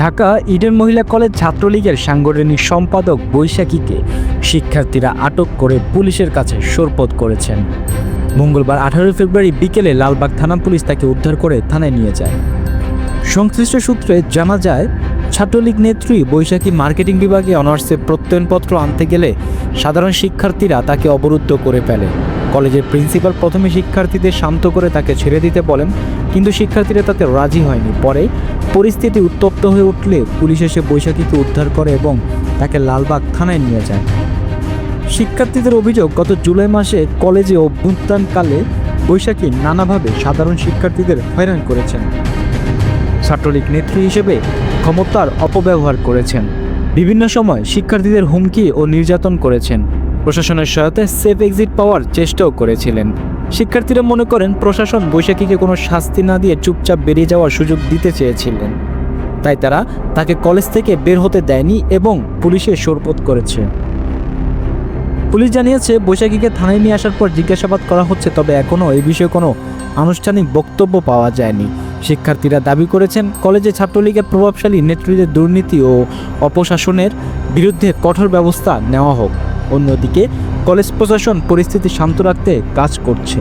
Dhaka Eden মহিলা college ছাত্রলীগের সাংগঠনিক সম্পাদক বৈশাখীকে শিক্ষার্থীরা আটক করে পুলিশের কাছে সোরপদ করেছেন। মঙ্গলবার আঠারোই ফেব্রুয়ারি বিকেলে লালবাগ থানা পুলিশ তাকে উদ্ধার করে থানায় নিয়ে যায়। সংশ্লিষ্ট সূত্রে জানা যায়, ছাত্রলীগ নেত্রী বৈশাখী মার্কেটিং বিভাগে অনার্সে প্রত্যয়নপত্র আনতে গেলে সাধারণ শিক্ষার্থীরা তাকে অবরুদ্ধ করে ফেলে। কলেজের প্রিন্সিপাল প্রথমে শিক্ষার্থীদের শান্ত করে তাকে ছেড়ে দিতে বলেন, কিন্তু শিক্ষার্থীরা তাতে রাজি হয়নি। পরে পরিস্থিতি উত্তপ্ত হয়ে উঠলে পুলিশ এসে বৈশাখীকে উদ্ধার করে এবং তাকে লালবাগ থানায় নিয়ে যায়। শিক্ষার্থীদের অভিযোগ, গত জুলাই মাসে কলেজে অভ্যুত্থানকালে বৈশাখী নানাভাবে সাধারণ শিক্ষার্থীদের হয়রান করেছেন। ছাত্রলীগ নেত্রী হিসেবে ক্ষমতার অপব্যবহার করেছেন। বিভিন্ন সময় শিক্ষার্থীদের হুমকি ও নির্যাতন করেছেন। প্রশাসনের সহায়তায় সেফ এক্সিট পাওয়ার চেষ্টাও করেছিলেন। শিক্ষার্থীরা মনে করেন প্রশাসন বৈশাখীকে কোনো শাস্তি না দিয়ে চুপচাপ বেরিয়ে যাওয়ার সুযোগ দিতে চেয়েছিলেন। তাই তারা তাকে কলেজ থেকে বের হতে দেয়নি এবং পুলিশে সোরপত করেছে। পুলিশ জানিয়েছে, বৈশাখীকে থানায় নিয়ে আসার পর জিজ্ঞাসাবাদ করা হচ্ছে, তবে এখনও এই বিষয়ে কোনো আনুষ্ঠানিক বক্তব্য পাওয়া যায়নি। শিক্ষার্থীরা দাবি করেছেন, কলেজে ছাত্রলীগের প্রভাবশালী নেতৃত্বের দুর্নীতি ও অপশাসনের বিরুদ্ধে কঠোর ব্যবস্থা নেওয়া হোক। অন্যদিকে কলেজ প্রশাসন পরিস্থিতি শান্ত রাখতে কাজ করছে।